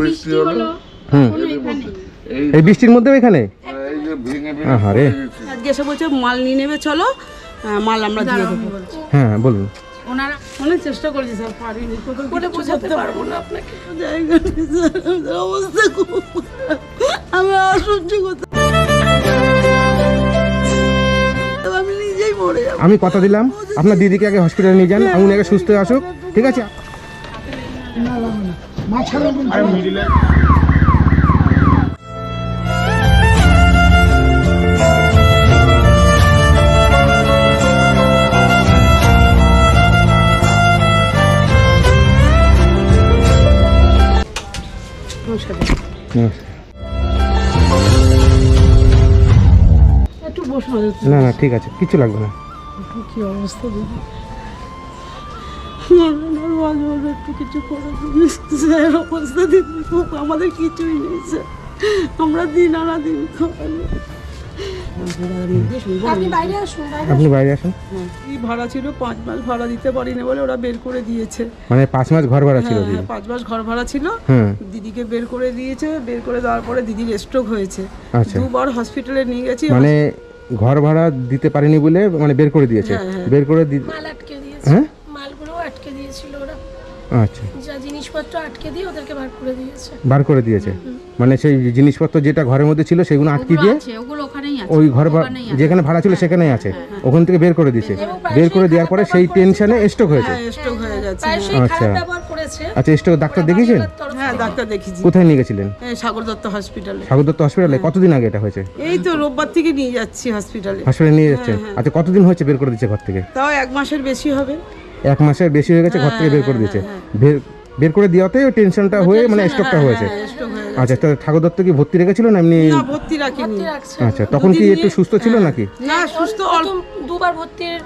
বৃষ্টি হলো। হুম। এই বৃষ্টির মধ্যেও এখানে? এই যে ভেঙে ভেঙে আহারে। আজকে এসে বলছে মাল নিয়ে নেবে চলো মাল আমরা দিয়ে দেবো। হ্যাঁ বলুন। ওনারা অনেক চেষ্টা করেছি স্যার পারিনি। করে বোঝাতে পারব না আপনাকে। অবস্থা খুব আমি করতে আমি কথা দিলাম। আপনার দিদিকে আগে হসপিটালে নিয়ে যান। আমি আগে সুস্থ আসুক। ঠিক আছে? হুম। একটু বসুন না না ঠিক আছে কিছু লাগবে না। কি অবস্থা মাঝে মাঝে একটু কিছু করে দিন স্যার অবস্থা দেখি আমাদের কিছুই নেই স্যার। আমরা দিন আনা দিন খাওয়ানো। আপনি বাইরে আসুন বাইরে আপনি বাইরে আসুন। কি ভাড়া ছিল পাঁচ মাস ভাড়া দিতে পারিনি বলে ওরা বের করে দিয়েছে। মানে পাঁচ মাস ঘর ভাড়া ছিল হ্যাঁ, হ্যাঁ, পাঁচ মাস ঘর ভাড়া ছিল। হুম। দিদিকে বের করে দিয়েছে বের করে দেওয়ার পরে দিদির স্ট্রোক হয়েছে। আচ্ছা। দুবার হসপিটালে নিয়ে গেছি। মানে ঘর ভাড়া দিতে পারিনি বলে মানে বের করে দিয়েছে? বের করে দি মাল আটকে দিয়েছে। হ্যাঁ মালগুলো আটকে দিয়েছিল ওরা আচ্ছা। যা জিনিসপত্র আটকে দিয়ে ওদেরকে বার করে দিয়েছে। বার করে দিয়েছে? মানে সেই জিনিসপত্র যেটা ঘরের মধ্যে ছিল সেগুলো আটকে দিয়ে আছে ওগুলো ওখানেই আছে ওই ঘর যেখানে ভাড়া ছিল সেখানেই আছে। ওখান থেকে বের করে দিয়েছে। বের করে দেওয়ার পরে সেই টেনশনে স্ট্রোক হয়েছে। স্ট্রোক হয়ে গেছে। আচ্ছা। আচ্ছা স্ট্রোক ডাক্তার দেখিয়েছেন? হ্যাঁ ডাক্তার দেখেছি কোথায় নিয়ে গেছিলেন? সাগর দত্ত হসপিটালে সাগর দত্ত হসপিটালে কতদিন আগে এটা হয়েছে? এই তো রোববার থেকে নিয়ে যাচ্ছি হসপিটালে হসপিটালে নিয়ে যাচ্ছেন? আচ্ছা কতদিন হয়েছে বের করে দিচ্ছে ঘর থেকে? তাও এক মাসের বেশি হবে। এক মাসের বেশি হয়ে গেছে ঘর থেকে বের করে দিয়েছে। বের বের করে দেওয়াতে ওই টেনশনটা হয়ে মানে স্টকটা হয়েছে। আচ্ছা তো ঠাকুর দত্ত কি ভর্তি রেখেছিল না এমনি? ভর্তি রাখিনি। আচ্ছা তখন কি একটু সুস্থ ছিল নাকি? না সুস্থ দুবার ভর্তির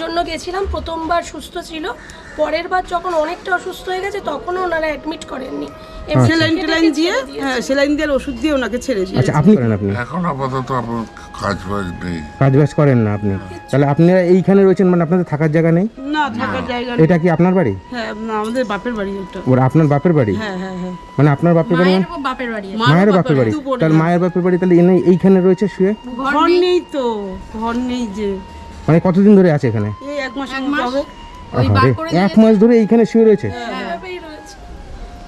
জন্য গেছিলাম প্রথমবার সুস্থ ছিল। পরের বার যখন অনেকটা অসুস্থ হয়ে গেছে তখনও ওনারা অ্যাডমিট করেননি। এমনি সেলাইন টেলাইন দিয়ে হ্যাঁ সেলাইন দিয়ে ওষুধ দিয়ে ওনাকে ছেড়ে দিয়ে আচ্ছা আপনি করেন আপনি? এখন আপাতত আপনার কাজ বাজ নেই। কাজ বাজ করেন না আপনি? তাহলে আপনারা এইখানে রয়েছেন মানে আপনাদের থাকার জায়গা নেই? না থাকার জায়গা নেই। এটা কি আপনার বাড়ি? হ্যাঁ না, আমাদের বাপের বাড়ি ওর আপনার বাপের বাড়ি? হ্যাঁ হ্যাঁ হ্যাঁ। মানে আপনার বাপের বাড়ি মায়ের বাপের বাড়ি মায়ের বাপের বাড়ি। তাহলে মায়ের বাপের বাড়ি তাহলে এনে এইখানে রয়েছে শুয়ে? ঘর নেই তো ঘর নেই যে। মানে কতদিন ধরে আছে এখানে? এই এক আহারে, করে এক মাস ধরে এইখানে শুয়ে রয়েছে?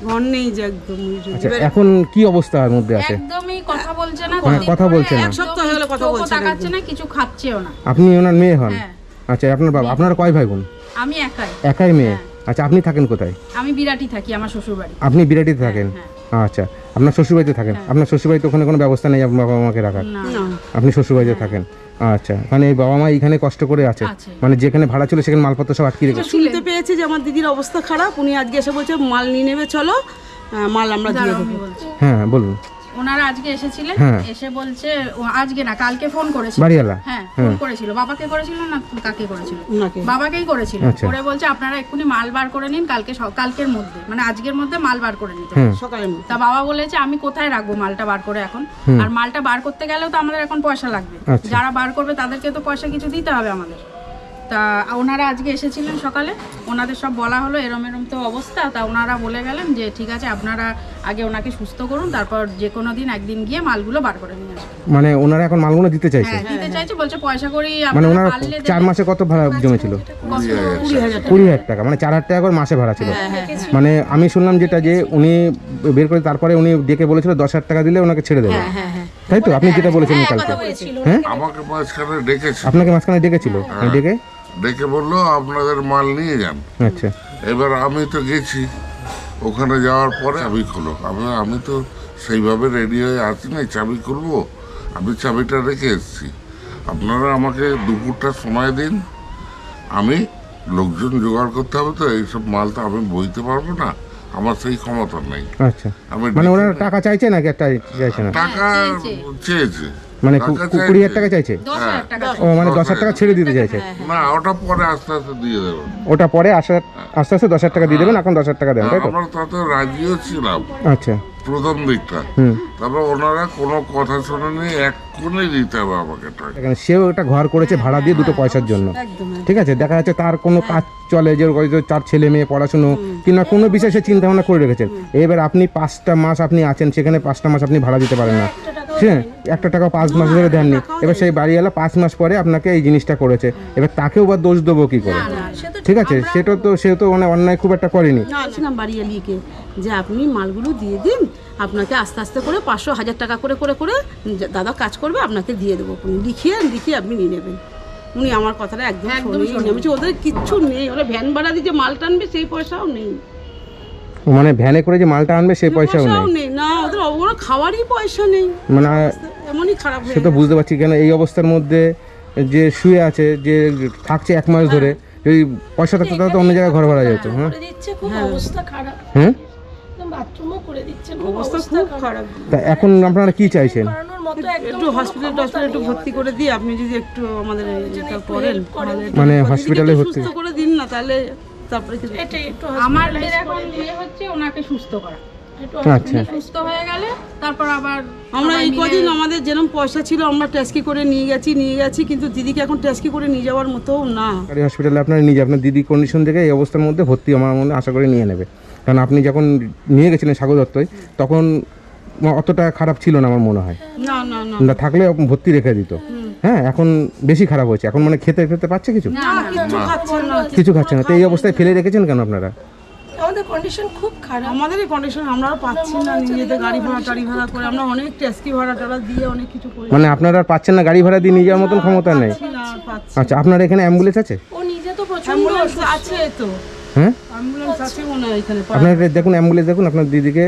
ঘর নেই যে একদম আচ্ছা এখন কি অবস্থার মধ্যে আছে? একদমই কথা বলছে না কথা বলছে না। এক সপ্তাহ হলো কথা বলছে না। তাকাচ্ছে না কিছু খাচ্ছেও না। আপনি ওনার মেয়ে হন? হ্যাঁ। আচ্ছা আপনার বাবা আপনারা কয় ভাই বোন আমি একাই। একাই মেয়ে? আচ্ছা আপনি থাকেন কোথায়? আমি বিরাটি থাকি আমার শ্বশুর বাড়ি আপনি বিরাটিতে থাকেন? আচ্ছা আপনার শ্বশুরবাড়িতে থাকেন? আপনার শ্বশুরবাড়িতে ওখানে কোনো ব্যবস্থা নেই আপনার বাবা মাকে রাখার আপনি শ্বশুরবাড়িতে থাকেন? আচ্ছা মানে এই বাবা মা এখানে কষ্ট করে আছে। মানে যেখানে ভাড়া ছিল সেখানে মালপত্র সব আটকে রেখেছে। শুনতে পেয়েছে যে আমার দিদির অবস্থা খারাপ উনি আজকে এসে বলছে মাল নিয়ে নেবে চলো মাল আমরা দিয়ে দেবো। হ্যাঁ বলুন। ওনারা আজকে এসেছিলেন হ্যাঁ। এসে বলছে আজকে না কালকে ফোন করেছিল। বাড়িওয়ালা? হ্যাঁ ফোন করেছিল। বাবাকে করেছিল না কাকে করেছিল? বাবাকেই করেছিল। আচ্ছা। করে বলছে আপনারা এক্ষুনি মাল বার করে নিন কালকে কালকের মধ্যে মানে আজকের মধ্যে মাল বার করে নিতে হবে। সকালের মধ্যে। তা বাবা বলেছে আমি কোথায় রাখব মালটা বার করে এখন? আর মালটা বার করতে গেলেও তো আমাদের এখন পয়সা লাগবে। আচ্ছা। যারা বার করবে তাদেরকে তো পয়সা কিছু দিতে হবে আমাদের। তা ওনারা আজকে এসেছিলেন সকালে ওনাদের সব বলা হলো এরম এরম তো অবস্থা তা ওনারা বলে গেলেন যে ঠিক আছে আপনারা আগে ওনাকে সুস্থ করুন তারপর যে কোনো দিন একদিন গিয়ে মালগুলো বার করে নিয়ে আসবেন। মানে ওনারা এখন মালগুলো দিতে চাইছে? হ্যাঁ দিতে চাইছে বলছে পয়সা করি মানে ওনারা চার মাসে কত ভাড়া জমেছিল? কুড়ি হাজার টাকা। কুড়ি হাজার টাকা মানে চার হাজার টাকা করে মাসে ভাড়া ছিল। মানে আমি শুনলাম যেটা যে উনি বের করে তারপরে উনি ডেকে বলেছিল দশ হাজার টাকা দিলে ওনাকে ছেড়ে দেবে। হ্যাঁ হ্যাঁ তাই তো? আপনি যেটা বলেছেন কালকে। হ্যাঁ? আমাকে মাঝখানে ডেকেছে আপনাকে মাঝখানে ডেকেছিল? ডেকে? ডেকে বলল আপনাদের মাল নিয়ে যান। আচ্ছা। এবার আমি তো গেছি। ওখানে যাওয়ার পরে চাবি খোলো। আমি আমি তো সেইভাবে রেডি হয়ে আছি না চাবি খুলবো? আমি চাবিটা রেখে এসেছি। আপনারা আমাকে দুপুরটা সময় দিন। আমি লোকজন জোগাড় করতে হবে তো এইসব মাল তো আমি বইতে পারব না। আমার সেই ক্ষমতা নেই। আচ্ছা। আমি মানে ওনারা টাকা চাইছে নাকি? একটা চাইছে না? টাকা চেয়েছে। মানে কু- টাকা কুড়ি হাজার টাকা চাইছে। চাইছে দশ হাজার টাকা ও মানে দশ হাজার টাকা ছেড়ে দিতে চাইছে। না ওটা পরে আস্তে আস্তে দিয়ে দেবেন। ওটা পরে আসা আস্তে আস্তে দশ হাজার টাকা দিয়ে দেবেন এখন দশ হাজার টাকা দেন তাই তো? আমরা তাতে রাজিও ছিলাম। আচ্ছা। প্রথম দিকটা। হুম। তারপর ওনারা কোনো কথা শোনেনি এক্ষুনি দিতে হবে আমাকে টাকা। এখানে সেও একটা ঘর করেছে ভাড়া দিয়ে দুটো পয়সার জন্য। একদম ঠিক আছে দেখা যাচ্ছে তার কোনো কাজ চলে যে হয়তো চার ছেলে মেয়ে পড়াশুনো কিংবা কোনো বিষয়ে সে চিন্তা ভাবনা করে রেখেছেন। এবার আপনি পাঁচটা মাস আপনি আছেন সেখানে পাঁচটা মাস আপনি ভাড়া দিতে পারেন না। ঠিক আছে একটা টাকা পাঁচ মাস ধরে দেননি। এবার সেই বাড়িওয়ালা পাঁচ মাস পরে আপনাকে এই জিনিসটা করেছে। এবার তাকেও বা দোষ দেবো কি করে? সে তো ঠিক আছে সেটা তো সে তো মানে অন্যায় খুব একটা করেনি। বলছিলাম বাড়ি এলিকে যে আপনি মালগুলো দিয়ে দিন আপনাকে আস্তে আস্তে করে পাঁচশো হাজার টাকা করে করে করে দাদা কাজ করবে আপনাকে দিয়ে দেবো। লিখিয়ে লিখিয়ে আপনি নিয়ে নেবেন। উনি আমার কথাটা একদম আমি ওদের কিচ্ছু নেই ওরা ভ্যান ভাড়া দিয়ে যে মাল টানবে সেই পয়সাও নেই। মানে ভ্যানে করে যে মালটা আনবে সেই পয়সাও নেই। না ওদের ওরা খাওয়ারই পয়সা নেই। মানে এমনই খারাপ সে তো বুঝতে পারছি কেন এই অবস্থার মধ্যে যে শুয়ে আছে যে থাকছে এক মাস ধরে যদি পয়সা থাকতো তাহলে তো অন্য জায়গায় ঘর ভাড়া যেত হ্যাঁ? করে দিচ্ছে খুব অবস্থা খারাপ। হুম? একদম বাথরুমও করে দিচ্ছে খুব অবস্থা অবস্থা খুব খারাপ। খারাপ। তা এখন আপনারা কি চাইছেন? করানোর মতো একদম একটু হসপিটাল টসপিটাল একটু ভর্তি করে দিই আপনি যদি একটু আমাদের করেন মানে হসপিটালে ভর্তি। করে দিন না তাহলে তারপরে এটাই একটু আমার এখন ইয়ে হচ্ছে ওনাকে সুস্থ করা। আচ্ছা। সুস্থ হয়ে গেলে তারপর আবার আমরা সবাই এই কদিন আমাদের যেরকম পয়সা ছিল আমরা ট্যাক্সি করে নিয়ে গেছি নিয়ে গেছি কিন্তু দিদিকে এখন ট্যাক্সি করে নিয়ে যাওয়ার মতো না। সরকারি হসপিটালে আপনারা আপনার দিদি কন্ডিশন থেকে এই অবস্থার মধ্যে ভর্তি আমার মনে আশা করে নিয়ে নেবে। কারণ আপনি যখন নিয়ে গেছিলেন সাগর দত্তই তখন অতটা খারাপ ছিল না আমার মনে হয়। না না না। না থাকলে ভর্তি রেখে দিত। হ্যাঁ এখন বেশি খারাপ হয়েছে। এখন মানে খেতে খেতে পাচ্ছে কিছু? কিছু খাচ্ছে না। কিছু খাচ্ছে না। তো এই অবস্থায় ফেলে রেখেছেন কেন আপনারা? আমাদের কন্ডিশন খুব খারাপ। আমাদেরই কন্ডিশন আমরা পাচ্ছি না নিজেদের গাড়ি ভাড়া টাড়ি ভাড়া করে। আমরা অনেক ট্যাক্সি ভাড়া টাড়া দিয়ে অনেক কিছু করি। মানে আপনারা আর পাচ্ছেন না গাড়ি ভাড়া দিয়ে যাওয়ার মতন ক্ষমতা নেই? আচ্ছা আপনার এখানে অ্যাম্বুলেন্স আছে? ও নিজে তো প্রচণ্ড অ্যাম্বুলেন্স আছে তো। হ্যাঁ? অ্যাম্বুলেন্স আছে মনে হয় এখানে। আপনার দেখুন অ্যাম্বুলেন্স দেখুন আপনার দিদিকে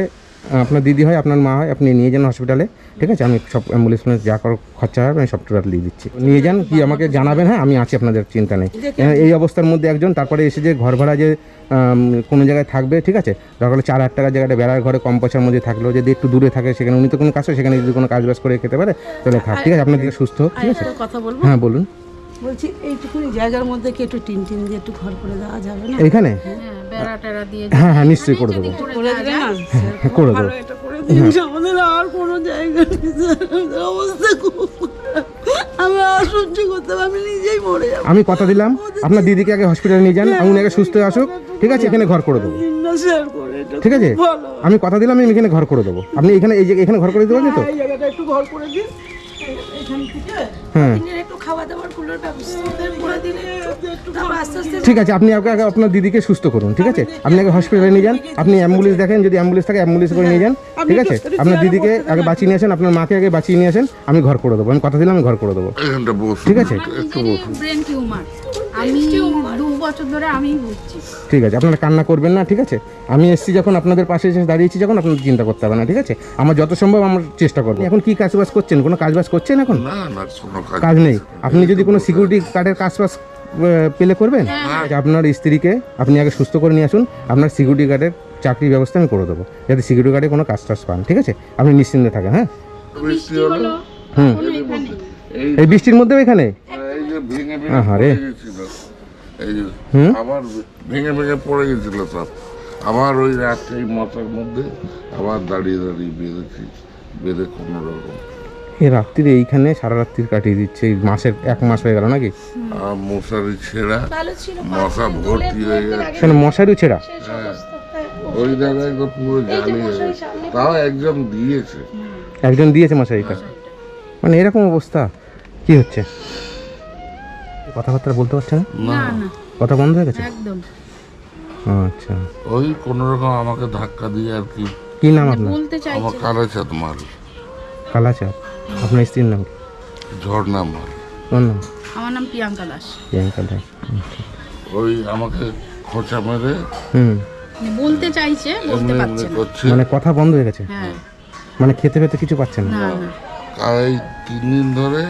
আপনার দিদি হয় আপনার মা হয় আপনি নিয়ে যান হসপিটালে ঠিক আছে? আমি সব অ্যাম্বুলেন্স যা কর খরচা হবে আমি সব টোটাল দিয়ে দিচ্ছি। নিয়ে যান কি আমাকে জানাবেন হ্যাঁ? আমি আছি আপনাদের চিন্তা নেই। এই অবস্থার মধ্যে একজন তারপরে এসে যে ঘর ভাড়া যে কোনো জায়গায় থাকবে ঠিক আছে? দরকার হলে চার হাজার টাকার জায়গাটা বেড়ার ঘরে কম পয়সার মধ্যে থাকলেও যদি একটু দূরে থাকে সেখানে উনি তো কোনো কাজ সেখানে যদি কোনো কাজ বাজ করে খেতে পারে তাহলে থাক ঠিক আছে? আপনার দিকে সুস্থ হোক ঠিক আছে? কথা বলব? হ্যাঁ বলুন। বলছি এইটুকুনি জায়গার মধ্যে কি একটু টিন টিন দিয়ে একটু ঘর করে দেওয়া যাবে না? এইখানে? হ্যাঁ। বেড়া টেড়া দিয়ে হ্যাঁ হ্যাঁ নিশ্চয়ই করে দেবো। করে না? করে দেবো। এটা করে দিন। আমাদের আর কোনো জায়গা অবস্থা খুব। আমি আর সহ্য করতে আমি নিজেই মরে যাব। আমি কথা দিলাম। আপনার দিদিকে আগে হসপিটালে নিয়ে যান আমি আগে সুস্থ আসুক। ঠিক আছে এখানে ঘর করে দেবো। ঠিক আছে? আমি কথা দিলাম আমি এখানে ঘর করে দেবো। আপনি এখানে এই যে এখানে ঘর করে দিতে পারবেন তো? একটু ঘর করে দিন। এ- এখান থেকে হ্যাঁ। একটু খাওয়া দাওয়ারগুলোর ব্যবস্থা করে দিলে আস্তে আস্তে ঠিক আছে আপনি আগে আগে আপনার দিদিকে সুস্থ করুন ঠিক আছে? আপনি আগে হসপিটালে নিয়ে যান আপনি অ্যাম্বুলেন্স দেখেন যদি অ্যাম্বুলেন্স থাকে অ্যাম্বুলেন্স করে নিয়ে যান ঠিক আছে? আপনার দিদিকে আগে বাঁচিয়ে নিয়ে আসেন আপনার মাকে আগে বাঁচিয়ে নিয়ে আসেন আমি ঘর করে দেবো। আমি কথা দিলাম আমি ঘর করে দেবো। ঠিক আছে? ব্রেন টিউমার আমি বছর ধরে আমি ভুগছি ঠিক আছে আপনারা কান্না করবেন না ঠিক আছে? আমি এসেছি যখন আপনাদের পাশে এসে দাঁড়িয়েছি যখন আপনাদের চিন্তা করতে হবে না ঠিক আছে? আমার যত সম্ভব আমার চেষ্টা করব এখন কি কাজবাজ করছেন? কোনো কাজবাজ করছেন এখন? না না কোনো কাজ কাজ নেই। আপনি যদি কোনো সিকিউরিটি কার্ডের কাজ বাজ পেলে করবেন? আচ্ছা, আপনার স্ত্রীকে আপনি আগে সুস্থ করে নিয়ে আসুন আপনার সিকিউরিটি গার্ডের চাকরির ব্যবস্থা আমি করে দেবো। যাতে সিকিউরিটি গার্ডে কোনো কাজ টাজ পান ঠিক আছে? আপনি নিশ্চিন্তে থাকেন হ্যাঁ? হুম। এই বৃষ্টির মধ্যেও এখানে? এই যে আবার ভেঙে ভেঙে পড়ে গেছিল সব। আবার ওই রাত্রে মাথার মধ্যে আবার দাঁড়িয়ে দাঁড়িয়ে বেঁধেছি বেঁধে কোনো রকম। এই রাত্রিরে এইখানে সারা রাত্রি কাটিয়ে দিচ্ছে এই মাসের এক মাস হয়ে গেল নাকি? আর মশারি ছেঁড়া মশা ভর্তি হয়ে সেখানে মশারিও ছেঁড়া? ওই জায়গায় তো পুরো জ্বালিয়ে গেছে। তাও একজন দিয়েছে। একজন দিয়েছে মশারিটা? মানে এরকম অবস্থা? কি হচ্ছে? কথাবার্তা বলতে পারছে না? না না। কথা বন্ধ হয়ে গেছে? একদম। আচ্ছা। ওই কোনো রকম আমাকে ধাক্কা দিয়ে আর কি কি নাম আপনার? বলতে চাই আমার কালে ছাদ মার কালাচাঁদ? আপনার স্ত্রীর নাম ঝর্ণা মার ওর নাম? আমার নাম প্রিয়াঙ্কা দাস। প্রিয়াঙ্কা দাস। আচ্ছা। ওই আমাকে খোঁচা মেরে হুম। বলতে চাইছে বলতে পারছে না। মানে কথা বন্ধ হয়ে গেছে? হ্যাঁ। মানে খেতে পেতে কিছু পাচ্ছে না? না না। এই তিন দিন ধরে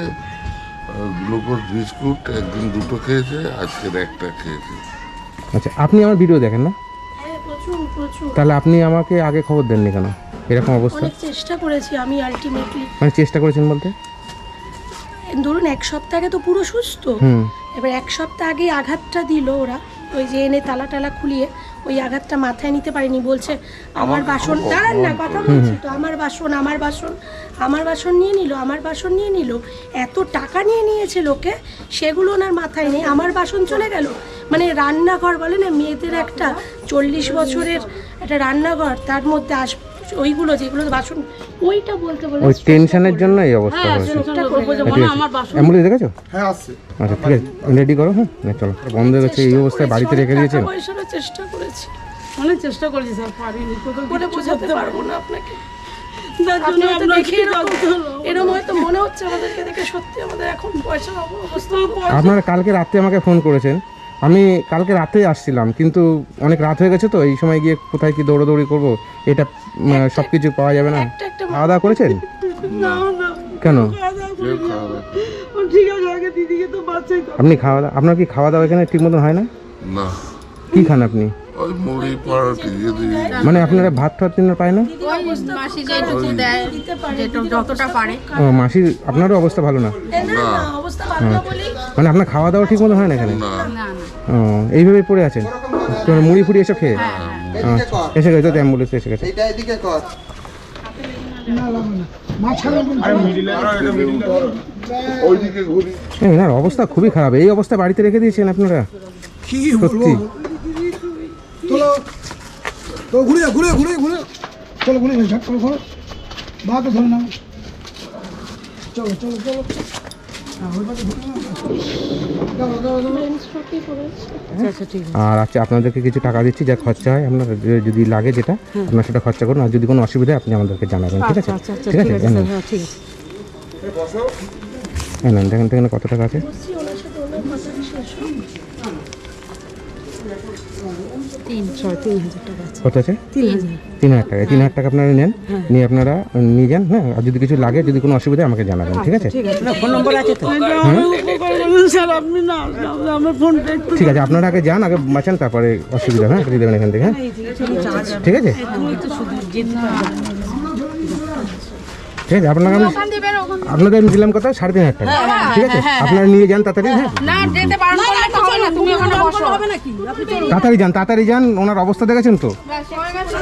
গ্লুকোজ বিস্কুট একদিন দুটো খেয়েছে আজকের একটা খেয়েছে। আচ্ছা আপনি আমার ভিডিও দেখেন না? হ্যাঁ, প্রচুর প্রচুর। তাহলে আপনি আমাকে আগে খবর দেননি কেন? এরকম অবস্থা। অনেক চেষ্টা করেছি আমি আলটিমেটলি মানে চেষ্টা করেছেন বলতে? ধরুন এক সপ্তাহ আগে তো পুরো সুস্থ। হুম। এবার এক সপ্তাহ আগে আঘাতটা দিল ওরা ওই যে এনে তালা টালা খুলিয়ে ওই আঘাতটা মাথায় নিতে পারিনি বলছে আমার বাসন দাঁড়ান না কথা বলছি তো আমার বাসন আমার বাসন আমার বাসন নিয়ে নিল আমার বাসন নিয়ে নিল এত টাকা নিয়ে নিয়েছে লোকে সেগুলো ওনার মাথায় নেই আমার বাসন চলে গেল। মানে রান্নাঘর বলে না মেয়েদের একটা চল্লিশ বছরের একটা রান্নাঘর তার মধ্যে আস ওইগুলো যেগুলো বাসন ওইটা বলতে বলে ওই টেনশনের জন্য এই অবস্থা হয়েছে। চেষ্টা করব যে ঠিক আমার বাসন অ্যাম্বুলেন্স দেখেছ? হ্যাঁ আসছে আচ্ছা ঠিক আছে। রেডি করো হ্যাঁ নে, চলো। বন্ধ হয়ে গেছে এই অবস্থায় বাড়িতে রেখে দিয়েছেন পয়সারও চেষ্টা করেছি। অনেক চেষ্টা করেছি স্যার পারিনি। কোথাও করে বোঝাতে পারব না আপনাকে। যার জন্য আপনি হয়তো এরকম ডাকতে হলো। এরকম হয়তো মনে হচ্ছে আমাদেরকে দেখে সত্যি আমাদের এখন পয়সার অবস্থা আপনারা কালকে রাত্রে আমাকে ফোন করেছেন। আমি কালকে রাতে আসছিলাম কিন্তু অনেক রাত হয়ে গেছে তো এই সময় গিয়ে কোথায় কি দৌড়াদৌড়ি করব এটা সব কিছু পাওয়া যাবে না। খাওয়া দাওয়া করেছেন? না, না, কেন? কেউ খাওয়া দাওয়া ও ঠিক আছে আগে দিদিকে তো বাচ্চাই তো। আপনি খাওয়া দাওয়া আপনার কি খাওয়া দাওয়া এখানে ঠিক মতন হয় না? না। কি খান আপনি? ওই মুড়ি পাউরুটি মানে আপনারা ভাত টাত দিনের পায় না? মাসি যেটুকু দেয় যতটা পারে। ও মাসির আপনারও অবস্থা ভালো না? অবস্থা ভালো বলেই মানে আপনার খাওয়া দাওয়া ঠিক মতো হয় না এখানে? না। না না ও এইভাবে পড়ে আছেন? মুড়ি ফুড়ি এসব খেয়ে? এদিকে এসে গেছে তো অ্যাম্বুলেন্স এসে গেছে। এদিকে কর। এনার অবস্থা খুবই খারাপ। এই অবস্থা বাড়িতে রেখে দিয়েছেন আপনারা? কি সত্যি। চলো। তো ঘুরে যা ঘুরে ঘুরে ঘুরে। চলো ঘুরে যাও ঝট করে ঘোরো বাকে ধরে নাও। চলো চলো চলো। হ্যাঁ, চলো। আচ্ছা ঠিক আর আচ্ছা আপনাদেরকে কিছু টাকা দিচ্ছি যা খরচা হয় আপনার যদি লাগে যেটা আপনার সেটা খরচা করুন আর যদি কোনো অসুবিধা হয় আপনি আমাদেরকে জানাবেন ঠিক আছে? আচ্ছা আচ্ছা ঠিক আছে। হ্যাঁ দেখেন কত টাকা আছে। তিন ছয় তিন হাজার টাকা কত আছে? তিন হাজার। তিন হাজার টাকা। তিন হাজার টাকা আপনারা নেন নিয়ে আপনারা নিয়ে যান হ্যাঁ আর যদি কিছু লাগে যদি কোনো অসুবিধা আমাকে জানাবেন ঠিক আছে? ঠিক আছে। ফোন নম্বর আছে তো? স্যার আপনি না আমার ফোনটা একটু ঠিক আছে আপনারা আগে যান আগে বাঁচান তারপরে অসুবিধা হ্যাঁ দেবেন এখান থেকে হ্যাঁ? ঠিক আছে? ঠিক আছে আপনাকে আমি। আপনাদের আমি দিলাম কথা সাড়ে তিন হাজার টাকা। ঠিক আছে? আপনারা নিয়ে যান তাড়াতাড়ি হ্যাঁ? তাড়াতাড়ি যান তাড়াতাড়ি যান ওনার অবস্থা দেখেছেন তো? হয়ে গেছে।